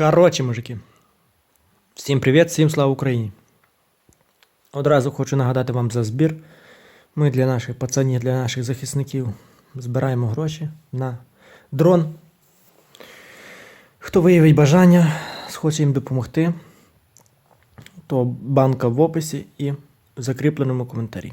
Коротше, мужики. Всім привіт, всім слава Україні. Одразу хочу нагадати вам за збір. Ми для наших пацанів, для наших захисників збираємо гроші на дрон. Хто виявить бажання, схоче їм допомогти, то банка в описі і в закріпленому коментарі.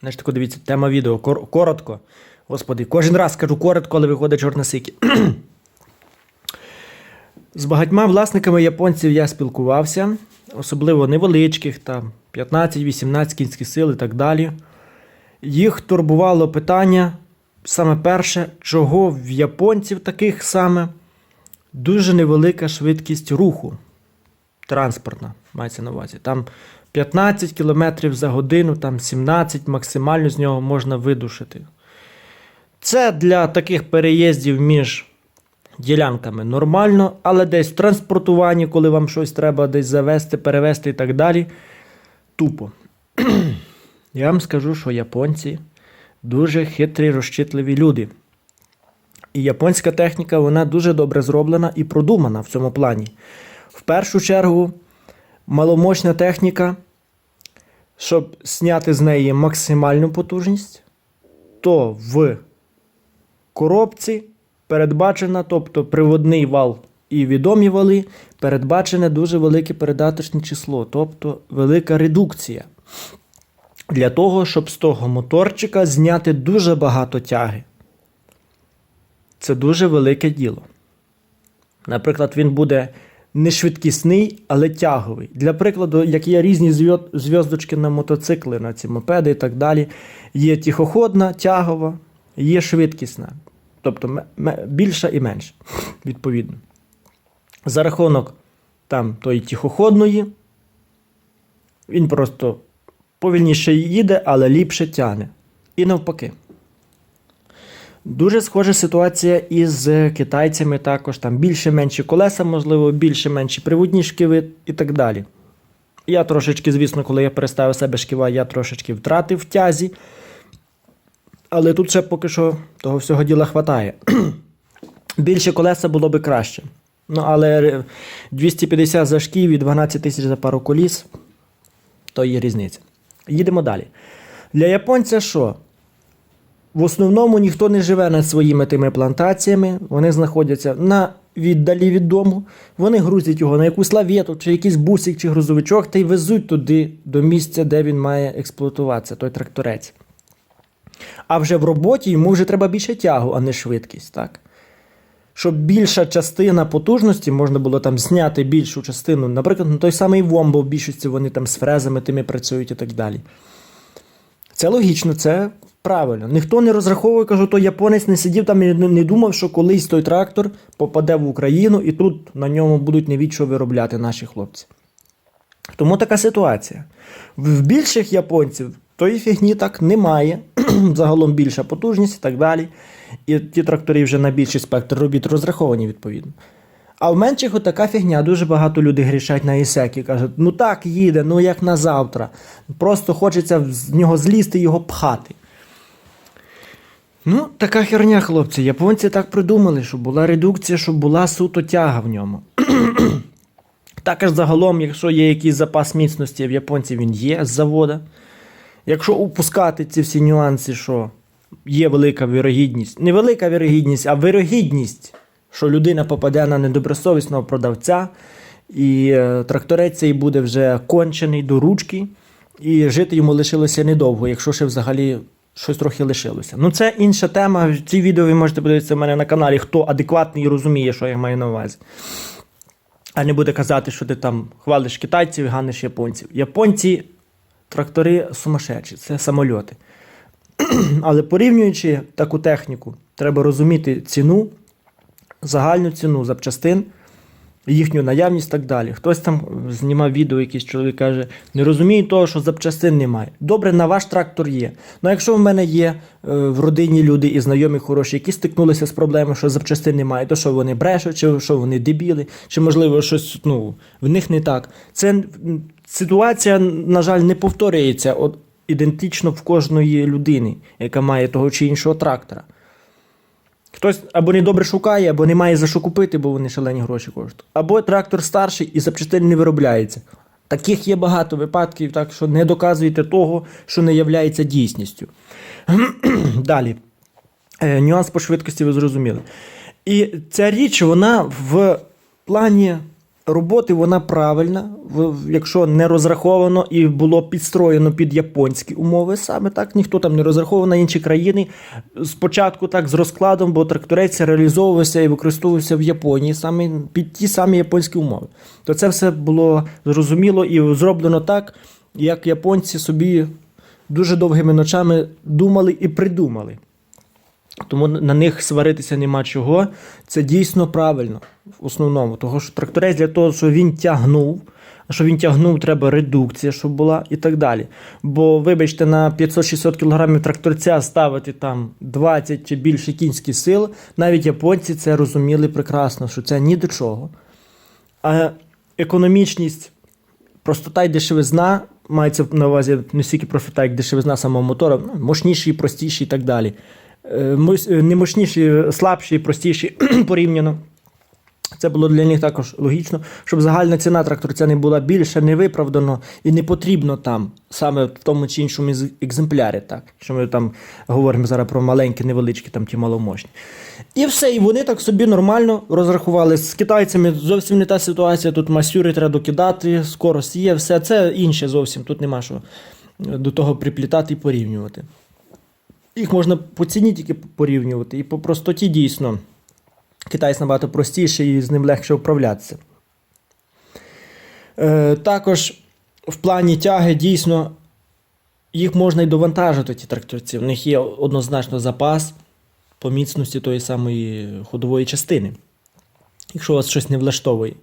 Значить, тако дивіться, тема відео коротко. Господи, кожен раз кажу коротко, але виходить чорносики. З багатьма власниками японців я спілкувався, особливо невеличких, там 15-18 кінських сил і так далі. Їх турбувало питання, саме перше, чого в японців таких саме дуже невелика швидкість руху транспортна, мається на увазі. Там 15 км за годину, там 17 максимально з нього можна видушити. Це для таких переїздів між ділянками нормально, але десь в транспортуванні, коли вам щось треба десь завести, перевезти і так далі, тупо. Я вам скажу, що японці дуже хитрі, розчитливі люди. І японська техніка вона дуже добре зроблена і продумана в цьому плані. В першу чергу, маломощна техніка, щоб зняти з неї максимальну потужність, то в коробці передбачена, тобто приводний вал і відомі вали, передбачене дуже велике передаточне число, тобто велика редукція. Для того, щоб з того моторчика зняти дуже багато тяги. Це дуже велике діло. Наприклад, він буде не швидкісний, але тяговий. Для прикладу, як є різні зв'я- зв'язочки на мотоцикли, на ці мопеди і так далі. Є тихоходна, тягова, є швидкісна. Тобто більша і менша, відповідно. За рахунок там тої тихоходної, він просто повільніше їде, але ліпше тягне. І навпаки. Дуже схожа ситуація із китайцями також. Там більше-менші колеса, можливо, більше-менші приводні шківи і так далі. Я трошечки, звісно, коли я переставив себе шківа, я трошечки втратив в тязі. Але тут ще поки що того всього діла хватає. Більше колеса було би краще. Ну, але 250 за шків і 12 тисяч за пару коліс, то є різниця. Їдемо далі. Для японця що? В основному ніхто не живе над своїми тими плантаціями, вони знаходяться на віддалі від дому, вони грузять його на якусь лавету, чи якийсь бусик, чи грузовичок, та й везуть туди до місця, де він має експлуатуватися, той тракторець. А вже в роботі йому вже треба більше тягу, а не швидкість, так? Щоб більша частина потужності можна було там зняти більшу частину. Наприклад, на той самий Вомбо в більшості вони там з фрезами тими працюють і так далі. Це логічно, це правильно. Ніхто не розраховує, кажу, то японець не сидів там і не думав, що колись той трактор попаде в Україну і тут на ньому будуть не від що виробляти наші хлопці. Тому така ситуація. В більших японців тої фігні так немає. Загалом більша потужність і так далі. І ті трактори вже на більший спектр робіт розраховані, відповідно. А в менших отака фігня, дуже багато людей грішать на ісекі. Кажуть, ну так їде, ну як на завтра. Просто хочеться з нього злізти його пхати. Ну, така херня, хлопці. Японці так придумали, щоб була редукція, щоб була суто тяга в ньому. Також загалом, якщо є якийсь запас міцності в японців, він є з завода. Якщо упускати ці всі нюанси, що є велика вірогідність, не велика вірогідність, а вирогідність, що людина попаде на недобросовісного продавця, і е, тракторець цей буде вже кончений до ручки, і жити йому лишилося недовго, якщо ще взагалі щось трохи лишилося. Ну, це інша тема. В цій відео ви можете подивитися в мене на каналі, хто адекватний і розуміє, що я маю на увазі. А не буде казати, що ти там хвалиш китайців і ганиш японців. Японці трактори сумасшедші, це самольоти. Але порівнюючи таку техніку, треба розуміти ціну, загальну ціну запчастин, їхню наявність і так далі. Хтось там знімав відео, якийсь чоловік каже, не розуміє того, що запчастин немає. Добре, на ваш трактор є. Ну якщо в мене є е, в родині люди і знайомі хороші, які стикнулися з проблемою, що запчастин немає, то що вони брешуть, чи що вони дебіли, чи можливо щось ну, в них не так. Це ситуація, на жаль, не повторюється от, ідентично в кожної людини, яка має того чи іншого трактора. Хтось або не добре шукає, або не має за що купити, бо вони шалені гроші коштують. Або трактор старший і запчастин не виробляється. Таких є багато випадків, так що не доказуйте того, що не являється дійсністю. Далі. Е, нюанс по швидкості ви зрозуміли. І ця річ, вона в плані роботи вона правильна, якщо не розраховано і було підстроєно під японські умови, саме так, ніхто там не розраховував на інші країни. Спочатку так з розкладом, бо тракторець реалізовувався і використовувався в Японії саме під ті самі японські умови. То це все було зрозуміло і зроблено так, як японці собі дуже довгими ночами думали і придумали. Тому на них сваритися нема чого. Це дійсно правильно в основному. Того що тракторець для того, щоб він тягнув, а щоб він тягнув, треба редукція, щоб була і так далі. Бо, вибачте, на 500-600 кг тракторця ставити там 20 чи більше кінських сил, навіть японці це розуміли прекрасно, що це ні до чого. А економічність, простота і дешевизна, мається на увазі не стільки простота, як дешевизна самого мотора, ну, мощніший, простіший і так далі. Е, е, Не слабші, простіші порівняно. Це було для них також логічно, щоб загальна ціна тракторця не була більша, не виправдано і не потрібно там, саме в тому чи іншому екземплярі. Так, що ми там говоримо зараз про маленькі, невеличкі, там ті маломощні. І все, і вони так собі нормально розрахували. З китайцями зовсім не та ситуація. Тут масюри треба докидати, скорость є, все це інше зовсім. Тут нема що е, до того приплітати і порівнювати. Їх можна по ціні тільки порівнювати, і по простоті дійсно. Китайць набагато простіший і з ним легше управлятися. Е, також в плані тяги дійсно їх можна і довантажити, ті тракторці. В них є однозначно запас по міцності тої самої ходової частини, якщо вас щось не влаштовує.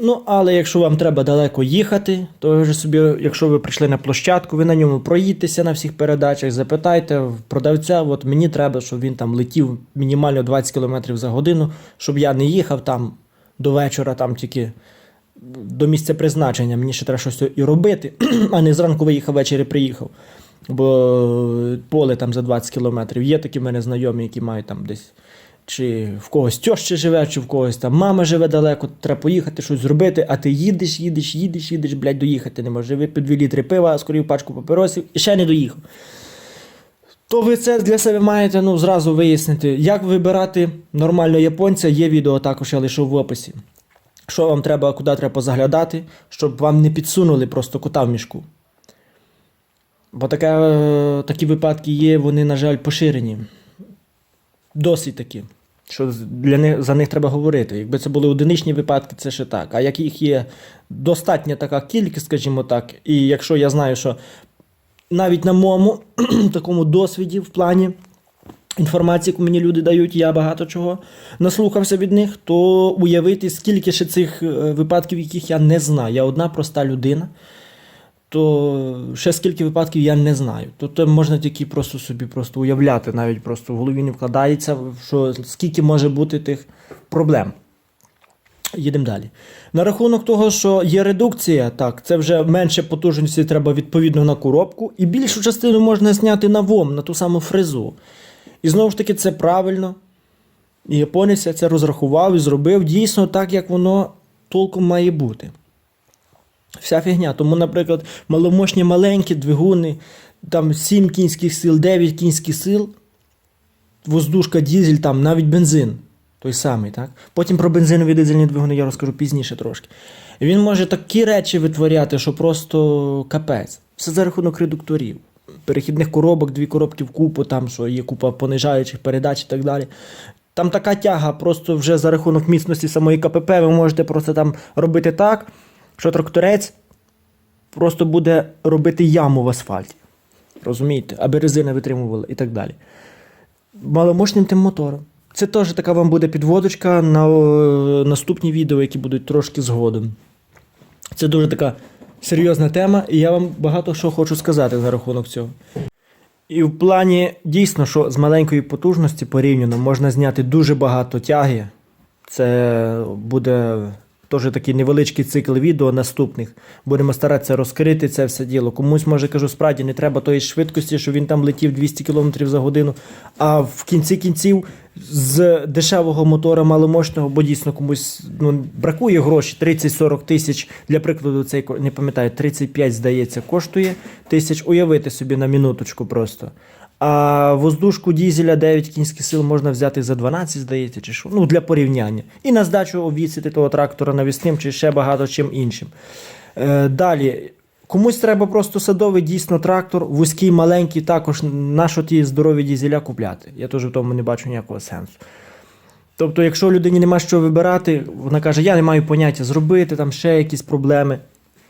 Ну, але якщо вам треба далеко їхати, то ви вже собі, якщо ви прийшли на площадку, ви на ньому проїдьтеся на всіх передачах, запитайте продавця, от мені треба, щоб він там летів мінімально 20 км за годину, щоб я не їхав там до вечора, там тільки до місця призначення. Мені ще треба щось і робити, а не зранку виїхав, ввечері приїхав. Бо поле там за 20 кілометрів. Є такі в мене знайомі, які мають там десь чи в когось тьоща живе, чи в когось там мама живе далеко, треба поїхати, щось зробити, а ти їдеш, їдеш, їдеш, їдеш, блядь, доїхати не можеш. Випив 2 літри пива, скорів пачку папіросів і ще не доїхав. То ви це для себе маєте ну, зразу вияснити. Як вибирати нормального японця, є відео також я лишу в описі. Що вам треба, куди треба позаглядати, щоб вам не підсунули просто кота в мішку. Бо така, е, такі випадки є, вони, на жаль, поширені. Досить такі. Що для них, за них треба говорити. Якби це були одиничні випадки, це ще так. А як їх є достатня така кількість, скажімо так, і якщо я знаю, що навіть на моєму такому досвіді в плані інформації, яку мені люди дають, я багато чого наслухався від них, то уявити, скільки ще цих е, випадків, яких я не знаю. Я одна проста людина, то ще скільки випадків я не знаю. Тобто можна тільки просто собі просто уявляти, навіть просто в голові не вкладається, що скільки може бути тих проблем. Їдемо далі. На рахунок того, що є редукція, так, це вже менше потужності треба відповідно на коробку, і більшу частину можна зняти на ВОМ, на ту саму фрезу. І знову ж таки, це правильно. І японець це розрахував і зробив дійсно так, як воно толком має бути. Вся фігня. Тому, наприклад, маломощні маленькі двигуни, там 7 кінських сил, 9 кінських сил, воздушка, дізель, там навіть бензин. Той самий, так? Потім про бензинові дизельні двигуни я розкажу пізніше трошки. Він може такі речі витворяти, що просто капець. Все за рахунок редукторів. Перехідних коробок, дві коробки в купу, там що є купа понижаючих передач і так далі. Там така тяга, просто вже за рахунок міцності самої КПП, ви можете просто там робити так, що тракторець просто буде робити яму в асфальті. Розумієте? Аби резина витримувала і так далі. Маломощним тим мотором. Це теж така вам буде підводочка на е, наступні відео, які будуть трошки згодом. Це дуже така серйозна тема, і я вам багато що хочу сказати за рахунок цього. І в плані дійсно, що з маленької потужності порівняно можна зняти дуже багато тяги. Це буде теж такий невеличкий цикл відео наступних. Будемо старатися розкрити це все діло. Комусь, може, кажу, справді не треба тої швидкості, що він там летів 200 км за годину. А в кінці кінців з дешевого мотора маломощного, бо дійсно комусь ну, бракує грошей 30-40 тисяч. Для прикладу, цей не пам'ятаю, 35, здається, коштує тисяч. Уявити собі на минуточку просто. А воздушку дізеля 9 кінських сил можна взяти за 12, здається, чи що. Ну, для порівняння. І на здачу обвісити того трактора навісним, чи ще багато чим іншим. Е, далі. Комусь треба просто садовий дійсно трактор, вузький, маленький, також на що ті здорові дізеля купляти. Я теж в тому не бачу ніякого сенсу. Тобто, якщо людині нема що вибирати, вона каже, я не маю поняття зробити, там ще якісь проблеми,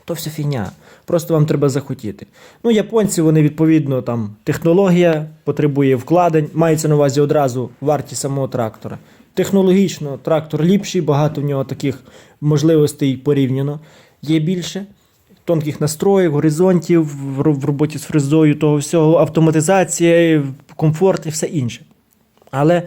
то все фігня. Просто вам треба захотіти. Ну, японці, вони відповідно там технологія потребує вкладень, мається на увазі одразу вартість самого трактора. Технологічно трактор ліпший, багато в нього таких можливостей порівняно є більше. Тонких настроїв, горизонтів в роботі з фрезою, того всього, автоматизація, комфорт і все інше. Але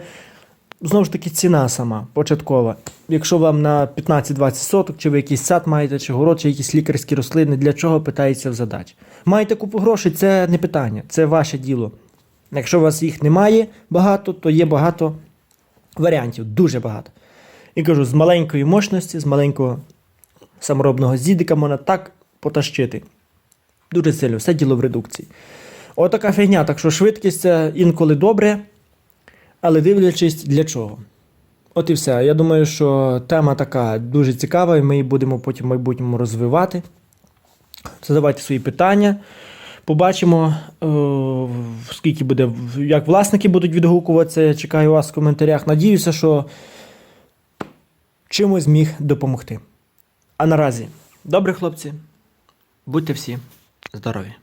знову ж таки ціна сама початкова. Якщо вам на 15-20 соток, чи ви якийсь сад маєте, чи город, чи якісь лікарські рослини, для чого питається в задач. Маєте купу грошей, це не питання, це ваше діло. Якщо у вас їх немає багато, то є багато варіантів, дуже багато. І кажу, з маленької мощності, з маленького саморобного зідика можна так потащити. Дуже сильно, все діло в редукції. Отака фігня, так що швидкість це інколи добре, але дивлячись для чого. От і все. Я думаю, що тема така дуже цікава, і ми її будемо потім в майбутньому розвивати. Задавайте свої питання. Побачимо, е, скільки буде, як власники будуть відгукуватися. Я чекаю вас в коментарях. Надіюся, що чимось зміг допомогти. А наразі, добре, хлопці, будьте всі здорові!